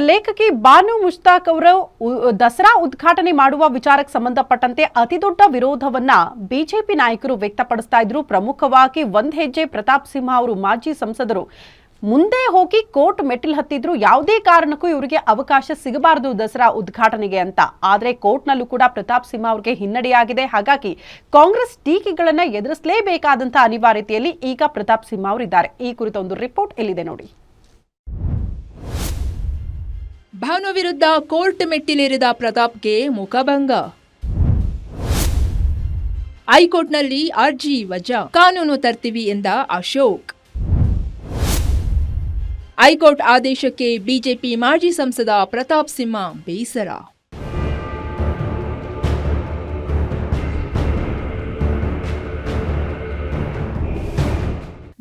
ಲೇಖಕಿ ಬಾನು ಮುಷ್ತಾಕ್ ಅವರು ದಸರಾ ಉದ್ಘಾಟನೆ ಮಾಡುವ ವಿಚಾರಕ್ಕೆ ಸಂಬಂಧಪಟ್ಟಂತೆ ಅತಿದೊಡ್ಡ ವಿರೋಧವನ್ನ ಬಿಜೆಪಿ ನಾಯಕರು ವ್ಯಕ್ತಪಡಿಸ್ತಾ ಇದ್ರು. ಪ್ರಮುಖವಾಗಿ ಒಂದ್ ಹೆಜ್ಜೆ ಪ್ರತಾಪ್ ಸಿಂಹ ಅವರು ಮಾಜಿ ಸಂಸದರು. ಮುಂದೆ ಹೋಗಿ ಕೋರ್ಟ್ ಮೆಟ್ಟಿಲು ಹತ್ತಿದ್ರು. ಯಾವುದೇ ಕಾರಣಕ್ಕೂ ಇವರಿಗೆ ಅವಕಾಶ ಸಿಗಬಾರದು ದಸರಾ ಉದ್ಘಾಟನೆಗೆ ಅಂತ. ಆದ್ರೆ ಕೋರ್ಟ್ನಲ್ಲೂ ಕೂಡ ಪ್ರತಾಪ್ ಸಿಂಹ ಅವರಿಗೆ ಹಿನ್ನಡೆಯಾಗಿದೆ. ಹಾಗಾಗಿ ಕಾಂಗ್ರೆಸ್ ಟೀಕೆಗಳನ್ನ ಎದುರಿಸಲೇಬೇಕಾದಂತಹ ಅನಿವಾರ್ಯತೆಯಲ್ಲಿ ಈಗ ಪ್ರತಾಪ್ ಸಿಂಹ ಅವರಿದ್ದಾರೆ. ಈ ಕುರಿತ ಒಂದು ರಿಪೋರ್ಟ್ ಎಲ್ಲಿದೆ ನೋಡಿ. ಭಾನು ವಿರುದ್ಧ ಕೋರ್ಟ್ ಮೆಟ್ಟಿಲೇರಿದ ಪ್ರತಾಪ್ಗೆ ಮುಖಭಂಗ. ಹೈಕೋರ್ಟ್ನಲ್ಲಿ ಅರ್ಜಿ ವಜಾ, ಕಾನೂನು ತರ್ತೀವಿ ಎಂದ ಅಶೋಕ್. ಹೈಕೋರ್ಟ್ ಆದೇಶಕ್ಕೆ ಬಿಜೆಪಿ ಮಾಜಿ ಸಂಸದ ಪ್ರತಾಪ್ ಸಿಂಹ ಬೇಸರ.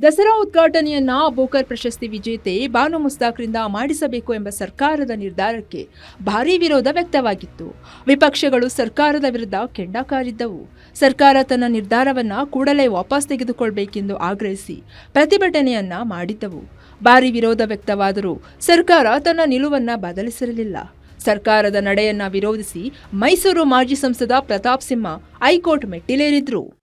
ದಸರಾ ಉದ್ಘಾಟನೆಯನ್ನ ಬೋಕರ್ ಪ್ರಶಸ್ತಿ ವಿಜೇತೆ ಬಾನು ಮುಸ್ತಾಕ್ರಿಂದ ಮಾಡಿಸಬೇಕು ಎಂಬ ಸರ್ಕಾರದ ನಿರ್ಧಾರಕ್ಕೆ ಭಾರೀ ವಿರೋಧ ವ್ಯಕ್ತವಾಗಿತ್ತು. ವಿಪಕ್ಷಗಳು ಸರ್ಕಾರದ ವಿರುದ್ಧ ಕೆಂಡಕಾರಿದ್ದವು ಸರ್ಕಾರ ತನ್ನ ನಿರ್ಧಾರವನ್ನ ಕೂಡಲೇ ವಾಪಸ್ ತೆಗೆದುಕೊಳ್ಳಬೇಕೆಂದು ಆಗ್ರಹಿಸಿ ಪ್ರತಿಭಟನೆಯನ್ನ ಮಾಡಿದ್ದವು. ಭಾರೀ ವಿರೋಧ ವ್ಯಕ್ತವಾದರೂ ಸರ್ಕಾರ ತನ್ನ ನಿಲುವನ್ನ ಬದಲಿಸಿರಲಿಲ್ಲ. ಸರ್ಕಾರದ ನಡೆಯನ್ನ ವಿರೋಧಿಸಿ ಮೈಸೂರು ಮಾಜಿ ಸಂಸದ ಪ್ರತಾಪ್ ಸಿಂಹ ಹೈಕೋರ್ಟ್ ಮೆಟ್ಟಿಲೇರಿದ್ರು.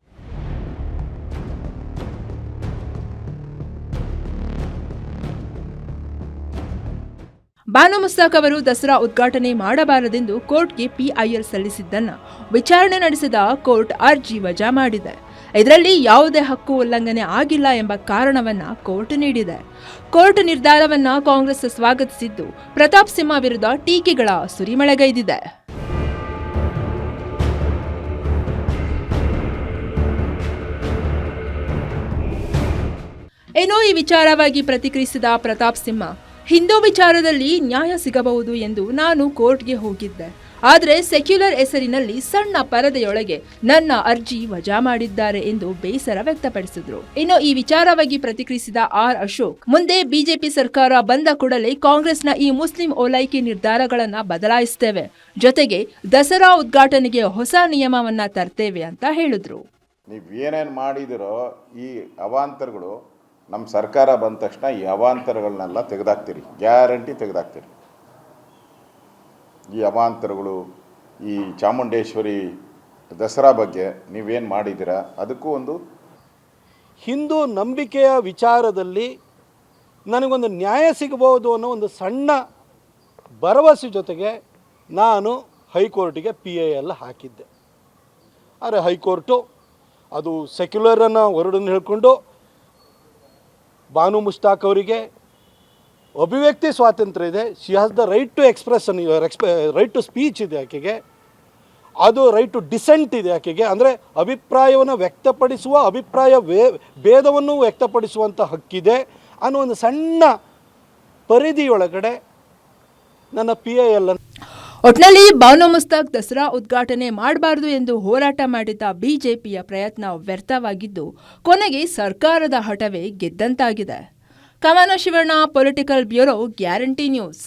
ಬಾನು ಮುಸ್ತಾಕ್ ಅವರು ದಸರಾ ಉದ್ಘಾಟನೆ ಮಾಡಬಾರದೆಂದು ಕೋರ್ಟ್ಗೆ ಪಿಐಎಲ್ ಸಲ್ಲಿಸಿದ್ದನ್ನ ವಿಚಾರಣೆ ನಡೆಸಿದ ಕೋರ್ಟ್ ಅರ್ಜಿ ವಜಾ ಮಾಡಿದೆ. ಇದರಲ್ಲಿ ಯಾವುದೇ ಹಕ್ಕು ಉಲ್ಲಂಘನೆ ಆಗಿಲ್ಲ ಎಂಬ ಕಾರಣವನ್ನ ಕೋರ್ಟ್ ನೀಡಿದೆ. ಕೋರ್ಟ್ ನಿರ್ಧಾರವನ್ನ ಕಾಂಗ್ರೆಸ್ ಸ್ವಾಗತಿಸಿದ್ದು ಪ್ರತಾಪ್ ಸಿಂಹ ವಿರುದ್ಧ ಟೀಕೆಗಳ ಸುರಿಮಳೆಗೈದಿದೆ. ಏನೋ ಈ ವಿಚಾರವಾಗಿ ಪ್ರತಿಕ್ರಿಯಿಸಿದ ಪ್ರತಾಪ್ ಸಿಂಹ ಹಿಂದೂ ವಿಚಾರದಲ್ಲಿ ನ್ಯಾಯ ಸಿಗಬಹುದು ಎಂದು ನಾನು ಕೋರ್ಟ್ಗೆ ಹೋಗಿದ್ದೆ. ಆದರೆ ಸೆಕ್ಯುಲರ್ ಹೆಸರಿನಲ್ಲಿ ಸಣ್ಣ ಪರದೆಯೊಳಗೆ ನನ್ನ ಅರ್ಜಿ ವಜಾ ಮಾಡಿದ್ದಾರೆ ಎಂದು ಬೇಸರ ವ್ಯಕ್ತಪಡಿಸಿದ್ರು. ಇನ್ನು ಈ ವಿಚಾರವಾಗಿ ಪ್ರತಿಕ್ರಿಯಿಸಿದ ಆರ್ ಅಶೋಕ್, ಮುಂದೆ ಬಿಜೆಪಿ ಸರ್ಕಾರ ಬಂದ ಕೂಡಲೇ ಕಾಂಗ್ರೆಸ್ನ ಈ ಮುಸ್ಲಿಂ ಓಲೈಕೆ ನಿರ್ಧಾರಗಳನ್ನ ಬದಲಾಯಿಸ್ತೇವೆ. ಜೊತೆಗೆ ದಸರಾ ಉದ್ಘಾಟನೆಗೆ ಹೊಸ ನಿಯಮವನ್ನ ತರ್ತೇವೆ ಅಂತ ಹೇಳಿದ್ರು. ನೀವು ಏನೇನು ಮಾಡಿದಿರೋ ಈ ಅವಾಂತರಗಳು ನಮ್ಮ ಸರ್ಕಾರ ಬಂದ ತಕ್ಷಣ ಈ ಅವಾಂತರಗಳನ್ನೆಲ್ಲ ತೆಗೆದಾಕ್ತೀರಿ. ಗ್ಯಾರಂಟಿ ತೆಗೆದಾಕ್ತೀರಿ. ಈ ಅವಾಂತರಗಳು, ಈ ಚಾಮುಂಡೇಶ್ವರಿ ದಸರಾ ಬಗ್ಗೆ ನೀವೇನು ಮಾಡಿದ್ದೀರಾ? ಅದಕ್ಕೂ ಒಂದು ಹಿಂದೂ ನಂಬಿಕೆಯ ವಿಚಾರದಲ್ಲಿ ನನಗೊಂದು ನ್ಯಾಯ ಸಿಗಬಹುದು ಅನ್ನೋ ಒಂದು ಸಣ್ಣ ಭರವಸೆ ಜೊತೆಗೆ ನಾನು ಹೈಕೋರ್ಟಿಗೆ ಪಿ ಎ ಎಲ್ಲ ಹಾಕಿದ್ದೆ. ಆದರೆ ಹೈಕೋರ್ಟು, ಅದು ಸೆಕ್ಯುಲರನ್ನು ಹೊರಡನ್ನು ಹೇಳ್ಕೊಂಡು ಬಾನು ಮುಷ್ತಾಕ್ ಅವರಿಗೆ ಅಭಿವ್ಯಕ್ತಿ ಸ್ವಾತಂತ್ರ್ಯ ಇದೆ. She has the right to express right to speech ಇದೆ ಆಕೆಗೆ. ಅದು ರೈಟ್ ಟು ಡಿಸೆಂಟ್ ಇದೆ ಆಕೆಗೆ. ಅಂದರೆ ಅಭಿಪ್ರಾಯವನ್ನು ವ್ಯಕ್ತಪಡಿಸುವ, ಅಭಿಪ್ರಾಯ ವೇ, ಭೇದವನ್ನು ವ್ಯಕ್ತಪಡಿಸುವಂಥ ಹಕ್ಕಿದೆ ಅನ್ನೋ ಒಂದು ಸಣ್ಣ ಪರಿಧಿಯೊಳಗಡೆ ನನ್ನ ಪಿ ಐ ಎಲ್ ಒಟ್ನಲ್ಲಿ ಬಾನು ಮುಸ್ತಾಕ್ ದಸರಾ ಉದ್ಘಾಟನೆ ಮಾಡಬಾರದು ಎಂದು ಹೋರಾಟ ಮಾಡಿದ್ದ ಬಿಜೆಪಿಯ ಪ್ರಯತ್ನ ವ್ಯರ್ಥವಾಗಿದ್ದು, ಕೊನೆಗೆ ಸರ್ಕಾರದ ಹಠವೇ ಗೆದ್ದಂತಾಗಿದೆ. ಕಮಾನ Shivanna political bureau guarantee news